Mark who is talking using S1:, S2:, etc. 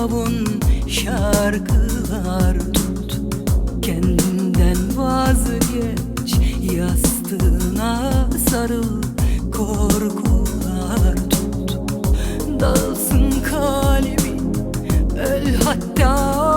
S1: Firavun şarkılar tut. Kendinden vazgeç Yastığına sarıl Korkular tut. Dalsın kalbin Öl hatta